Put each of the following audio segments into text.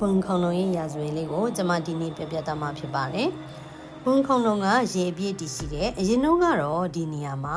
ဘုံခုံလုံးရဲ့ရာဇဝင်လေးကိုကျွန်မဒီနေ့ပြပြသားမှာဖြစ်ပါတယ်။ဘုံခုံလုံးကရေအပြည့်တည်ရှိတဲ့အရင်တော့ကတော့ဒီနေရာမှာ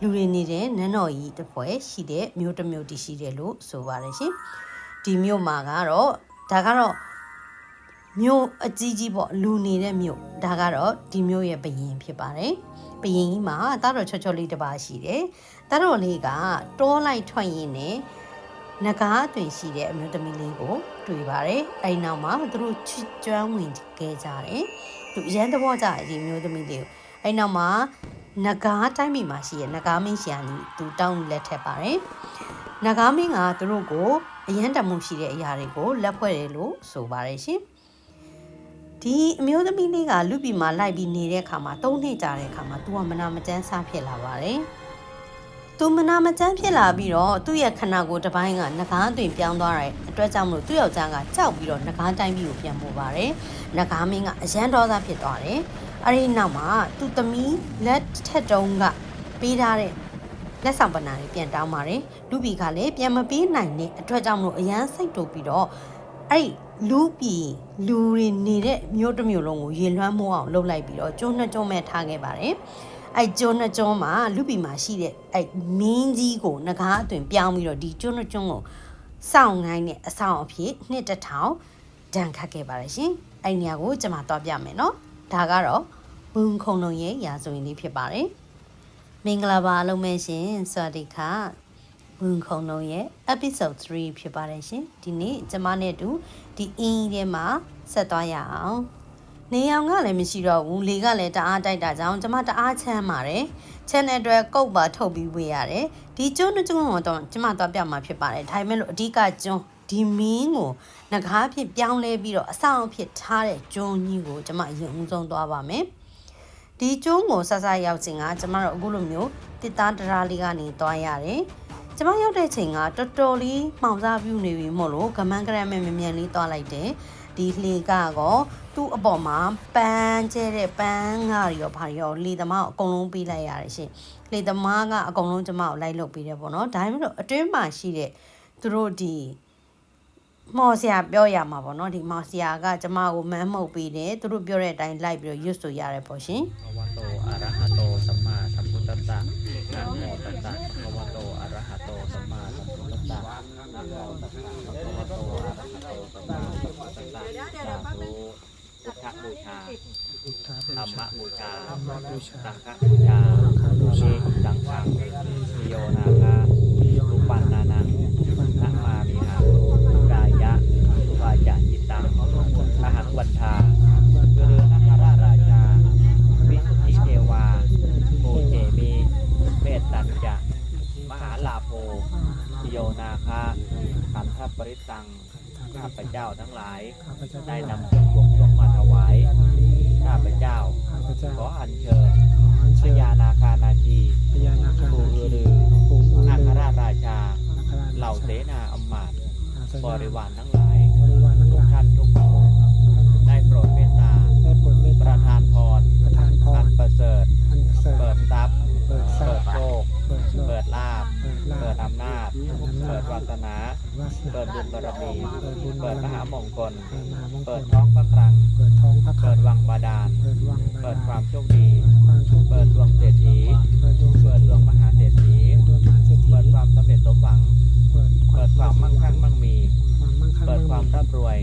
လူတွေနေတဲ့နန်းတော်ကြီးတစ်ဖွဲ့ရှိတဲ့မြို့တစ်မြို့တည်ရှိတယ်လို့ဆိုပါတယ်ရှင်။ဒီမြို့မှာကတော့ဒါကတော့မြို့အကြီးကြီးပေါ့လူနေတဲ့မြို့ဒါကတော့ဒီမြို့ရဲ့ဘရင်ဖြစ်ပါတယ်။ဘရင်ကြီးမှာတားတော်ချောချောလေးတစ်ပါးရှိတယ်။တားတော်လေးကတောလိုက်ထွက်ရင်းနဲ့ နဂါးတွင်ရှိတဲ့အမျိုးသမီးလေးကိုတွေ့ပါတယ်။အဲဒီနောက်မှာသူတို့ချစ်ကျွမ်းဝင်ခဲ့ကြတယ်။သူအရန်သဘောကျတယ်ဒီမျိုးသမီးလေးကို။အဲဒီနောက်မှာနဂါးတိုင်းပြည်မှာရှိတဲ့နဂါးမင်းရှာနီသူတောင်းလက်ထက်ပါတယ်။နဂါးမင်းကသူတို့ကိုအရန်တမှုရှိတဲ့အရာတွေကိုလက်ဖွဲ့တယ်လို့ဆိုပါတယ်ရှင်။ဒီအမျိုးသမီးလေးကလူပြည်မှာလိုက်ပြီးနေတဲ့အခါမှာ၃နှစ်ကြာတဲ့အခါမှာသူကမနာမကျန်းစားဖြစ်လာပါတယ်။ သူမနာမကျန်းဖြစ်လာပြီးတော့သူ့ရဲ့ခန္ဓာကိုယ်တစ်ပိုင်းကငကားတွင်ပြောင်းသွားတဲ့အတွက်ကြောင့်မလို့သူ့ယောက်ျားကကြောက်ပြီးတော့ငကားတိုင်းပြီးကိုပြန်ပို့ပါတယ်။ငကားမင်းကအရန်ဒေါသဖြစ်သွားတယ်။အဲဒီနောက်မှာသူ့သမီးလက်ထက်တုံးကပေးထားတဲ့လက်ဆောင်ပဏာတွေပြန်တောင်းပါတယ်။လူပီကလည်းပြန်မပေးနိုင်တဲ့အတွက်ကြောင့်မလို့အရန်စိတ်တူပြီးတော့အဲ့လူပီလူတွေနေတဲ့မြို့တစ်မြို့လုံးကိုရေလွှမ်းမိုးအောင်လှုပ်လိုက်ပြီးတော့ကျုံးနှစ်ကျုံးမဲ့ထားခဲ့ပါတယ်။ အဲ့ကျွန်းနှစ်ကျွန်းမှာလူပီမှာရှိတဲ့အဲ့မင်းကြီးကိုငကားအသွင်ပြောင်းပြီးတော့ဒီကျွန်းနှစ်ကျွန်းကိုစောင့်ငိုင်းတဲ့အဆောင်အဖြစ်နှစ်တစ်ထောင်ဒဏ်ခတ်ခဲ့ပါတယ်ရှင်အဲ့နေရာကိုကျွန်မသွားပြမယ်နော်ဒါကတော့ဘုံခုံလုံးရဲ့ရာဇဝင်လေးဖြစ်ပါတယ်မင်္ဂလာပါအလုံးမဲရှင်စวัสดีค่ะဘုံခုံလုံးရဲ့ episode 3ဖြစ်ပါတယ်ရှင်ဒီနေ့ကျွန်မနဲ့အတူဒီအင်းကြီးထဲမှာဆက်သွားရအောင် နေအောင်ကလည်းမရှိတော့ဘူးလေကလည်းတအားတိုက်တာကြောင့်ကျမတအားချမ်းပါတယ်ချန်နယ်အတွက်ကုတ်ပါထုတ်ပြီးဝေးရတယ်ဒီကျွန်းတစ်ကျွန်းတော့ကျမတော့ပြမှာဖြစ်ပါတယ်ဒါပေမဲ့လို့အဓိကကျွန်းဒီမင်းကိုငကားဖြစ်ပြောင်းလဲပြီးတော့အဆောင်အဖြစ်ထားတဲ့ကျွန်းကြီးကိုကျမအရင်ဦးဆုံးသွားပါမယ်ဒီကျွန်းကိုဆက်ဆက်ရောက်ချိန်ကကျမတို့အခုလိုမျိုးတစ်သားတရာလေးကနေသွားရတယ်ကျမရောက်တဲ့ချိန်ကတော်တော်လေးမှောင်စားပြူနေပြီမို့လို့ကမန်းကရမဲမြမြန်လေးသွားလိုက်တယ် ဒီလှေကတော့သူ့အပေါ်မှာပန်းကျဲတဲ့ပန်းငါတွေရောဘာတွေရောလေသမားကိုအကုန်လုံးပေးလိုက်ရတယ်ရှင်လေသမားကအကုန်လုံးကျမကိုလိုက်လုပ်ပေးတယ်ပေါ့နော်ဒါပေမဲ့အတွင်းမှာရှိတဲ့သူတို့ဒီမော်ဆရာပြောရမှာပေါ့နော်ဒီမော်ဆရာကကျမကိုမန်းမှုတ်ပေးတယ်သူတို့ပြောတဲ့အတိုင်းလိုက်ပြီးတော့ရွတ်ဆိုရတယ်ပေါ့ရှင် ธธรรมบูชาบูชาธรรมบูชาสังฆบูชา ตย์อาสนะบริวารทั้งหลายบริวารทั้งหทุกลายท่านทุกพระองค์ได้โปรดเมตตา ได้โปรดเมตประตาทานพรประทานพอัรนประเสริฐ อันเสริเปิฐดทรัพย์ เปิดทรัเปิพดย์โชค เปิดโลกเปิดลาภ เปิดลาเปิดภอำนาจ เปิดอำนาจเปิดวาสนา วาสนาเปิดบุญบารมี เปิดบุญเปิดบารมีมหามงคล เปิดมหามงคเปิดลท้องพระคลัง เปิดท้องพระคลัเปิงดวังบาดาล เปิดวังบาเปิดดาลความโชคดี เปิดความโชคเปิดดีดวงเศรษฐี เปิดดวงเศรเปิษดฐีดวงมหาเศรษฐี เปิดดวงมหาเศรษฐีเปิดความสำเร็จสมหวัง เปิดเปิดความมั่งคั่งมั่ง เปิดความงร่ำรวย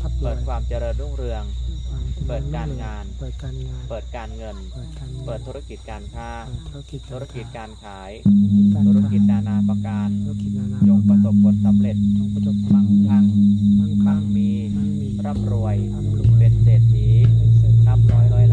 ความเปิดร่ำรวยความเจริญรุ่งเรือง เปิดการงาน เปิดการงาน เปิดการเงิน เปิดการงานเปิดธุรกิจการค้าเปิดธุรกิจธุรกิจการขายการธุรขายกิจนานาประการธุรกิจนานาจงประสบผลสำเร็จจงประสบมั่งคั่งมั่งคั่มั่งงมีมั่งมี ร่ำรวยร่ำรวยเป็นเศรษฐีเป็นเศรษฐีนับร้อยร้อย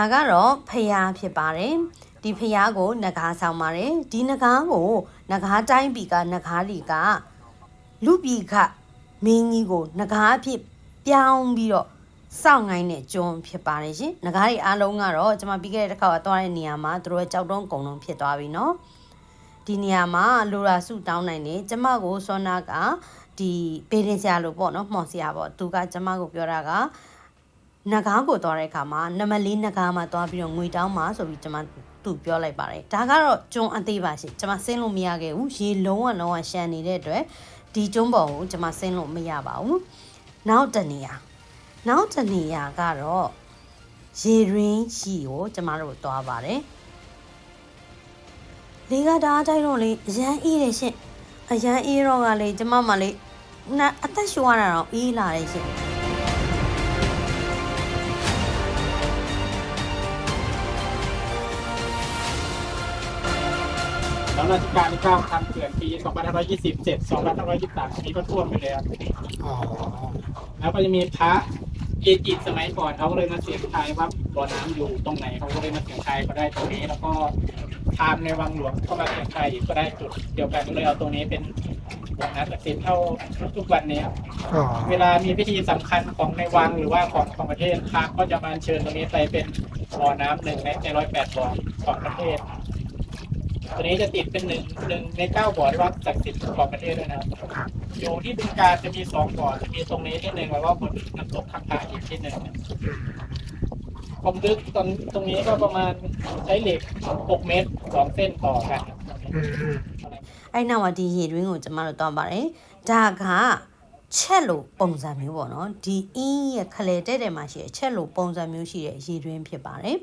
ဒါကတော့ဖယားဖြစ်ပါတယ်ဒီဖယားကိုနဂါဆောင်ပါတယ်ဒီနဂါကိုနဂါတိုင်းပြည်ကနဂါလီကလူပြည်ကမင်းကြီးကိုနဂါအဖြစ်ပြောင်းပြီးတော့စောင့်ငိုင်းတဲ့ကျွန်းဖြစ်ပါတယ်ရှင်။နဂါးတွေအားလုံးကတော့ကျွန်မပြီးခဲ့တဲ့တစ်ခါသွားတဲ့နေရာမှာတို့ရဲ့ကြောက်တုံးကုံလုံးဖြစ်သွားပြီနော်။ဒီနေရာမှာလိုရာစုတောင်းနိုင်တယ်။ကျွန်မကိုစောနာကဒီပေရင်ဆရာလို့ပေါ့နော်မှော်ဆရာပေါ့။သူကကျွန်မကိုပြောတာက နဂါးကိုသွားတဲ့အခါမှာနံပါတ်၄နဂါးမှာသွားပြီးတော့ငွေတောင်းမှာဆိုပြီးကျမသူပြောလိုက်ပါတယ်ဒါကတော့ကျွန်းအသေးပါရှင်ကျမဆင်းလို့မရခဲ့ဘူးရေလုံးဝလုံးဝရှမ်းနေတဲ့အတွက်ဒီကျွန်းပေါ်ကိုကျမဆင်းလို့မရပါဘူးနောက်တနေရာနောက်တနေရာကတော့ရေရင်းရှိကိုကျမတို့သွားပါတယ်လေကဓာတ်တိုက်တော့လေအရန်အေးတယ်ရှင်အရန်အေးတော့ကလေကျမမလေးနာအသက်ရှူရတာတော့အေးလာတယ်ရှင် แล้วราชการที่9ทำเขื่อนปี2527 2523นี้ก็ท่วมไปเลยครับอ๋อแล้วก็จะมีพระเกจิสมัยก่อนเขาก็เลยมาเสียงทายว่าบ่อน้ำอยู่ตรงไหนเขาก็เลยมาเสียงทายก็ได้ตรงนี้ แล้วก็พราหมณ์ในวังหลวงก็มาเสียงทายอีกก็ได้จุดเดียวกันก็เลยเอาตรงนี้เป็นบ่อน้ำศักดิ์สิทธิ์เท่าทุกวันนี้ครับอ๋อเวลามีพิธีสำคัญของในวังหรือว่าของของประเทศพระก็จะมาเชิญตรงนี้ไปเป็นบ่อน้ำหนึ่งในในร้อยแปดบ่อของประเทศ ตัวนี้จะติดเป็นหนึ่งหนึ่งในเก้าบ่อที่ว่าศักดิ์สิทธิ์ของประเทศด้วยนะครับ ครับ อยู่ที่บึงการจะมีสองบ่อจะมีตรงนี้ที่หนึ่งแล้วก็บนน้ำตกข้างทางอีกที่หนึ่งความลึกตรงตรงนี้ก็ประมาณใช้เหล็กหกเมตรสองเส้นต่อกันครับ อืมอืม အဲ့နောက်မှာဒီရေတွင်းကိုကျမတို့သွားပါတယ်ဒါကချက်လို့ပုံစံမျိုးပေါ့နော်ဒီအင်းရဲ့ခလေတဲ့တဲ့မှာရှိတဲ့ချက်လို့ပုံစံမျိုးရှိတဲ့ရေတွင်းဖြစ်ပါတယ်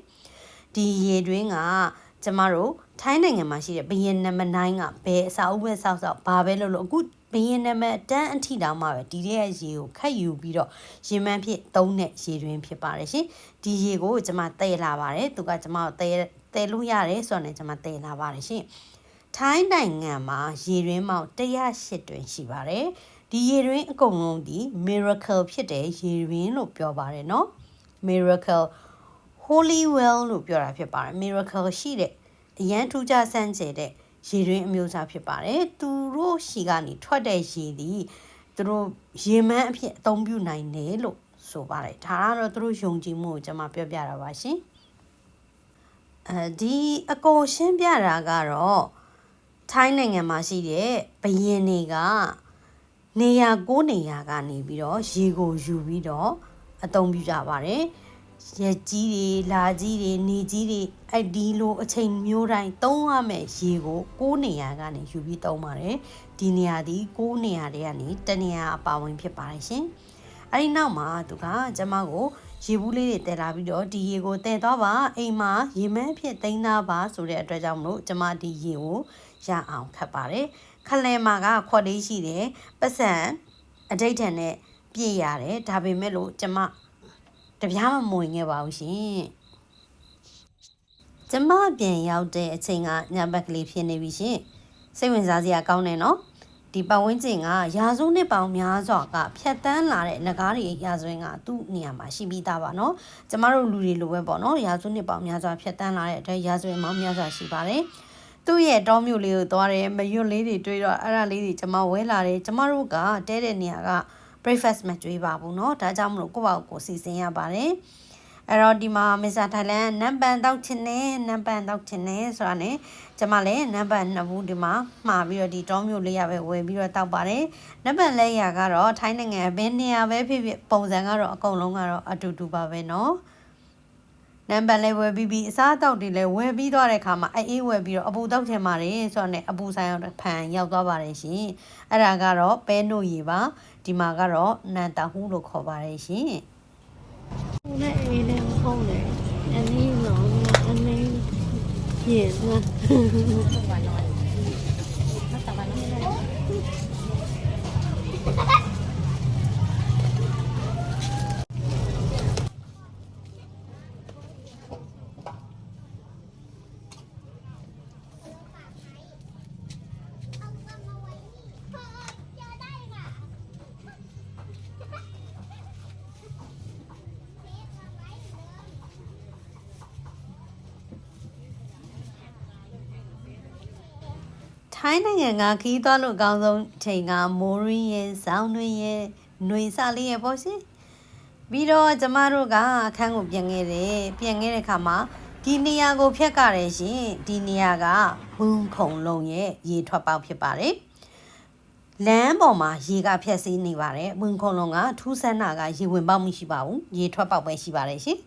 ဒီရေတွင်းက ကျမတို့ထိုင်းနိုင်ငံမှာရှိတဲ့ဘရင်နံပါတ်9ကဘယ်အစာအုပ်ပဲစောက်စောက်ဘာပဲလုပ်လို့အခုဘရင်နံပါတ်တန်းအထိတောင်မှပဲဒီတဲ့ရေကိုခတ်ယူပြီးတော့ရေမှန်းဖြစ်သုံးတဲ့ရေတွင်းဖြစ်ပါတယ်ရှင်ဒီရေကိုကျမတည်လာပါတယ်သူကကျမကိုတည်တည်လို့ရတယ်ဆိုတော့လည်းကျမတည်လာပါတယ်ရှင်ထိုင်းနိုင်ငံမှာရေတွင်းပေါင်း108တွင်ရှိပါတယ်။ဒီရေတွင်းအကုန်လုံးဒီ miracle ဖြစ်တဲ့ရေတွင်းလို့ပြောပါတယ်နော်။ miracle holy well လို့ပြောတာဖြစ်ပါတယ်။ miracle ရှိတဲ့အရန်ထူးခြားဆန်းကျယ်တဲ့ရေတွင်းအမျိုးအစားဖြစ်ပါတယ်။သူတို့ရှိကနေထွက်တဲ့ရေဒီသူတို့ရေမန်းအဖြစ်အသုံးပြုနိုင်တယ်လို့ဆိုပါတယ်။ဒါကတော့သူတို့ယုံကြည်မှုကိုကျွန်မပြောပြတာပါရှင်။အဲဒီအကိုရှင်းပြတာကတော့ထိုင်းနိုင်ငံမှာရှိတဲ့ဘရင်တွေကနေရာကိုနေရာကနေပြီးတော့ရေကိုယူပြီးတော့အသုံးပြုကြပါတယ်။ ရက်ကြီးတွေလာကြီးတွေနေကြီးတွေအဲ့ဒီလိုအချိန်မျိုးတိုင်းသုံးရမယ်ရေကိုကိုးနေရာကနေယူပြီးသုံးပါတယ်။ဒီနေရာဒီကိုးနေရာတွေကနေတနေရာအပါဝင်ဖြစ်ပါတယ်ရှင်။အဲ့ဒီနောက်မှာသူကကျမကိုရေဘူးလေးတွေတည်လာပြီးတော့ဒီရေကိုတည်သွားပါအိမ်မှာရေမန်းဖြစ်သိမ်းသားပါဆိုတဲ့အတွက်ကြောင့်မလို့ကျမဒီရေကိုရအောင်ခတ်ပါတယ်ခလဲမာကခွက်လေးရှိတယ်ပတ်စံအတိတ်ထန်နဲ့ပြည့်ရတယ်ဒါပေမဲ့လို့ကျမ တပြားမမဝင်ခဲ့ပါဘူးရှင်ကျမပြန်ရောက်တဲ့အချိန်ကညဘက်ကလေးဖြစ်နေပြီရှင်စိတ်ဝင်စားစရာကောင်းတယ်နော်ဒီပတ်ဝန်းကျင်ကရာစုနှစ်ပေါင်းများစွာကဖြတ်တန်းလာတဲ့ငကားတွေရာဇဝင်ကသူ့နေရာမှာရှိပြီးသားပါနော်ကျမတို့လူတွေလိုပဲပေါ့နော်ရာစုနှစ်ပေါင်းများစွာဖြတ်တန်းလာတဲ့အတွက်ရာဇဝင်ပေါင်းများစွာရှိပါတယ်သူ့ရဲ့တောမြို့လေးကိုသွားတယ်မရွတ်လေးတွေတွေ့တော့အဲ့ဒါလေးတွေကျမဝဲလာတယ်ကျမတို့ကတဲတဲ့နေရာက breakfast မကျွေးပါဘူးเนาะဒါကြောင့်မလို့ကိုယ့်ဘာကိုယ်စီစဉ်ရပါတယ်အဲ့တော့ဒီမှာမစ္စတာထိုင်လန်နံပါတ်တောက်ချင်တယ်နံပါတ်တောက်ချင်တယ်ဆိုတာ ਨੇ ကျမလည်းနံပါတ်2ဘူးဒီမှာမှာပြီးတော့ဒီတောမျိုးလေးရပဲဝယ်ပြီးတော့တောက်ပါတယ်နံပါတ်လက်ရကတော့ထိုင်းနိုင်ငံဘယ်နေရာပဲဖြစ်ဖြစ်ပုံစံကတော့အကုန်လုံးကတော့အတူတူပါပဲเนาะနံပါတ်လေးဝယ်ပြီးပြီးအစားအသောက်တွေလည်းဝယ်ပြီးသွားတဲ့အခါမှာအေးအေးဝယ်ပြီးတော့အပူတောက်ချင်ပါတယ်ဆိုတော့ ਨੇ အပူဆိုင်အောင်ဖန်ရောက်သွားပါတယ်ရှင်အဲ့ဒါကတော့ပဲနို့ရည်ပါ ဒီမှာကတော့နန်တာဟူးလို့ခေါ်ပါတယ်ရှင်။ဟိုနဲ့အေးနဲ့မဟုတ်လေ။အနည်းတော့အနည်းပြည့်သွား။ဘာလို့လဲ။ဘာသာဘာလို့လဲ။ ထိုင်းနိုင်ငံကခီးသွားလို့အကောင်းဆုံးချိန်ကမိုးရင်းရဲ့ဇောင်းတွင်ရဲ့ຫນွေစလေးရဲ့ပေါ့ရှင်ပြီးတော့ကျမတို့ကအခန်းကိုပြန်ခဲ့တယ်ပြန်ခဲ့တဲ့အခါမှာဒီနေရာကိုဖျက်ကြတယ်ရှင်ဒီနေရာကဘုံခုံလုံးရဲ့ရေထွက်ပေါက်ဖြစ်ပါတယ်လမ်းပေါ်မှာရေကဖြက်စီးနေပါတယ်ဘုံခုံလုံးကထူးဆန်းတာကရေဝင်ပေါက်မရှိပါဘူးရေထွက်ပေါက်ပဲရှိပါတယ်ရှင်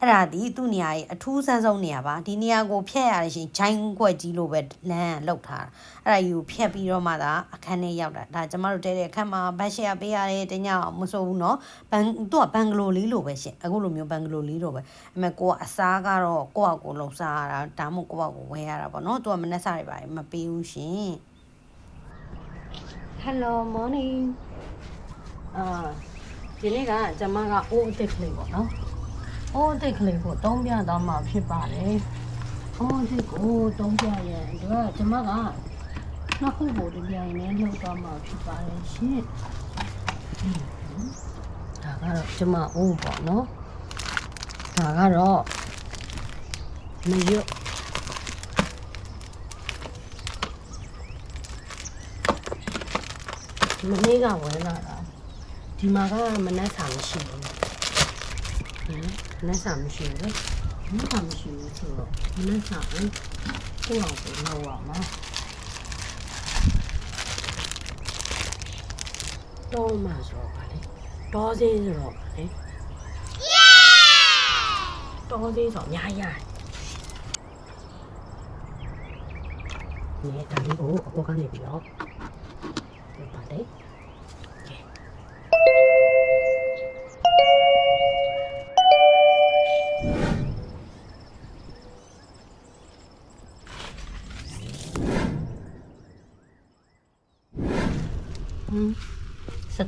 အဲ့ဒါဒီသူ့နေရာရဲ့အထူးဆန်းဆုံးနေရာပါဒီနေရာကိုဖျက်ရတယ်ရှင်ဂျိုင်းကွက်ကြီးလိုပဲလမ်းလောက်ထားတာအဲ့ဒါယူဖျက်ပြီးတော့မှသာအခန်းထဲရောက်တာဒါကျမတို့တဲတဲ့အခန်းမှာဘတ်ရှယ်ပေးရတယ်တညမစိုးဘူးเนาะဘန်သူကဘန်ဂလိုလေးလိုပဲရှင်အခုလိုမျိုးဘန်ဂလိုလေးလိုပဲအမေကိုကအစားကတော့ကိုယ့်အကိုလုံစားရတာဒါမှမဟုတ်ကိုယ့်အကိုဝယ်ရတာပေါ့เนาะသူကမနှက်စားတွေပါမပေးဘူးရှင် Hello morning အာဒီနေ့ကကျမကအိုးအစ်စ်ကလေးပေါ့နော် အိုးအစ်စ်ကလေးကိုတုံးပြတော့မှဖြစ်ပါတယ်အိုးအစ်စ်ကိုတုံးပြရဲ့ဒါကကျမကနှစ်ခုကိုတပြိုင်တည်းလှုပ်တော့မှဖြစ်ပါတယ်ရှင်ဒါကတော့ကျမအိုးပေါ့နော်ဒါကတော့မရွတ်မနေ့ကဝယ်လာတာဒီမှာကမနှက်စာမရှိဘူး ဟမ်မနှက်စာမရှိဘူးလေမနှက်စာမရှိဘူးဆိုတော့မနှက်စာကိုကိုယ့်အောင်ကိုလောက်ရမှာတော့မှဆိုတော့ဗာလေတောသေးဆိုတော့ဗာလေတောသေးဆိုတော့အများကြီးရတယ်ဒီဒါလေးကိုအပေါ်ကနေပြီးတော့ဒီပါလေဟ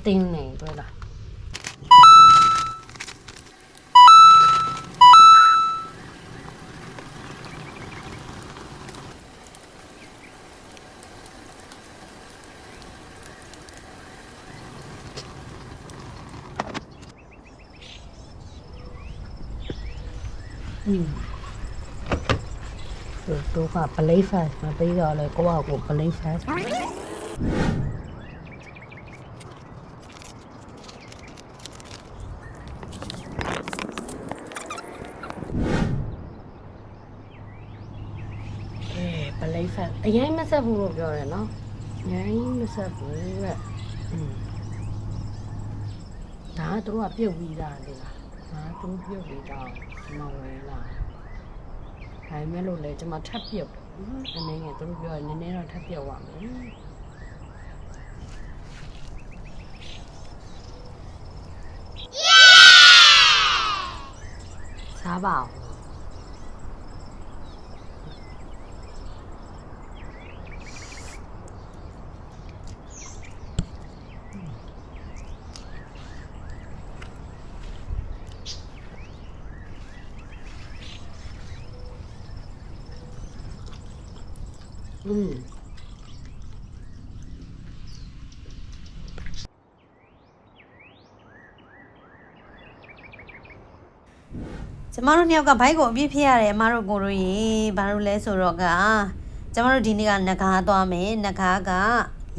စတင်းနေတွေ့လားอืมတို့ကပလေးဖတ်မပေးတော့လေကိုကကိုပလေးဖတ် အဲပလိဖက် အရင်မဆက်ဘူးလို့ပြောတယ်နော်အရင်မဆက်ဘူးတဲ့อืมဒါကသူတို့ကပြုတ်ပြီးသားလေလားဒါကသူတို့ပြုတ်ပြီးသားမဝဲလားဒါပေမဲ့လို့လေကျွန်မထပ်ပြုတ်တယ်နော်အနေငယ်သူတို့ပြောရင်နည်းနည်းတော့ထပ်ပြုတ်ရမယ်စားပါဦး อืมကျမတို့နှစ်ယောက်ကဘိုက်ကိုအပြည့်ဖြစ်ရတယ်အမတို့ကိုတို့ရေဘာလို့လဲဆိုတော့ကကျမတို့ဒီနေ့ကနဂါသွားမယ်နဂါက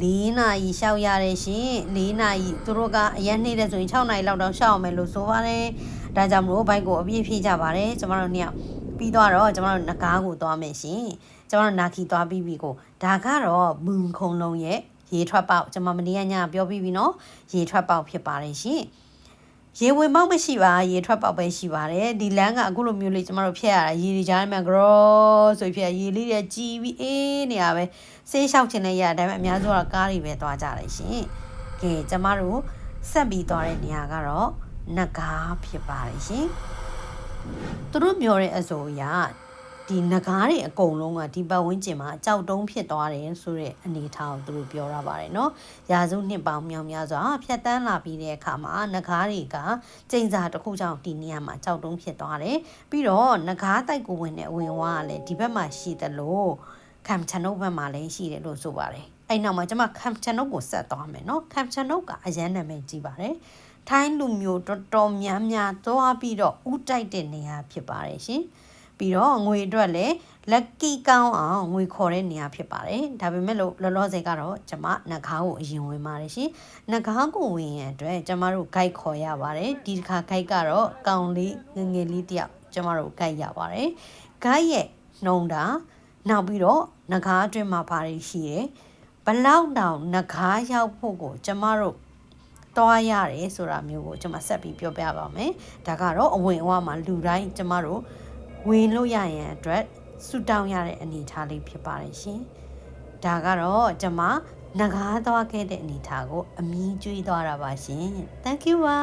4နာရီရှောက်ရတယ်ရှင်4နာရီသူတို့ကအရက်နှိမ့်တဲ့ဆိုရင်6နာရီလောက်တော့ရှောက်အောင်မယ်လို့ဆိုပါတယ်ဒါကြောင့်မလို့ဘိုက်ကိုအပြည့်ဖြည့်ကြပါတယ်ကျမတို့နှစ်ယောက်ပြီးတော့ကျမတို့နဂါကိုသွားမယ်ရှင် ကျမတို့နာခီသွားပြီးပြီကိုဒါကတော့မွန်ခုံလုံးရဲ့ရေထွက်ပေါက်ကျမမနေ့ကညပြောပြီးပြီနော်ရေထွက်ပေါက်ဖြစ်ပါတယ်ရှင်ရေဝင်ပေါက်မရှိပါရေထွက်ပေါက်ပဲရှိပါတယ်ဒီလမ်းကအခုလိုမျိုးလေးကျမတို့ဖြတ်ရတာရေဒီကြားထဲမှာ grow ဆိုဖြတ်ရေလေးတွေကြီးပြီးအေးနေရပဲဆေးလျှောက်ချင်တဲ့ရဒါပေမဲ့အများစုကတော့ကားတွေပဲသွားကြတယ်ရှင်ကဲကျမတို့ဆက်ပြီးသွားတဲ့နေရာကတော့နဂါဖြစ်ပါတယ်ရှင်သူတို့ပြောတဲ့အဆိုအရ ဒီနဂါးတွေအကုန်လုံးကဒီပတ်ဝန်းကျင်မှာကြောက်တုံးဖြစ်သွားတယ်ဆိုတဲ့အနေအထားကိုသူတို့ပြောရပါတယ်နော်ရာစုနှစ်ပေါင်းမြောင်များစွာဖြတ်တန်းလာပြီးတဲ့အခါမှာနဂါးတွေကကျိန်စာတစ်ခုကြောင့်ဒီနေရာမှာကြောက်တုံးဖြစ်သွားတယ်ပြီးတော့နဂါးတိုက်ကိုဝင်တဲ့အဝင်ဝါကလည်းဒီဘက်မှာရှိတယ်လို့ကမ်ချန်နုတ်ဘက်မှာလည်းရှိတယ်လို့ဆိုပါတယ်အဲ့နောက်မှာကျွန်မကမ်ချန်နုတ်ကိုဆက်သွားမယ်နော်ကမ်ချန်နုတ်ကအရန်နာမည်ကြီးပါတယ်ထိုင်းလူမျိုးတော်တော်များများသွားပြီးတော့ဥတိုက်တဲ့နေရာဖြစ်ပါတယ်ရှင် ပြီးတော့ငွေအတွက်လည်း lucky ကောင်းအောင်ငွေခေါ်တဲ့နေရာဖြစ်ပါတယ်ဒါပေမဲ့လို့လောလောဆယ်ကတော့ကျမနှကားကိုအရင်ဝင်ပါတယ်ရှင်နှကားကိုဝင်ရန်အတွက်ကျမတို့ guide ခေါ်ရပါတယ်ဒီတစ်ခါ guide ကတော့ကောင်လေးငယ်ငယ်လေးတယောက်ကျမတို့ guide ရပါတယ် guide ရဲ့နှုံတာနောက်ပြီးတော့နှကားအတွင်းမှာပါတယ်ရှိတယ်ဘလောက်တောင်နှကားရောက်ဖို့ကိုကျမတို့သွားရတယ်ဆိုတာမျိုးကိုကျွန်မဆက်ပြီးပြောပြပါမယ်။ဒါကတော့အဝင်အဝမှာလူတိုင်းကျမတို့ ဝင်လို့ရရင်အတွက်ဆူတောင်းရတဲ့အနေအထားလေးဖြစ်ပါတယ်ရှင်။ဒါကတော့ကျွန်မငကားသွားခဲ့တဲ့အနေအထားကိုအမီးကျွေးသွားတာပါရှင်။ Thank you ပါ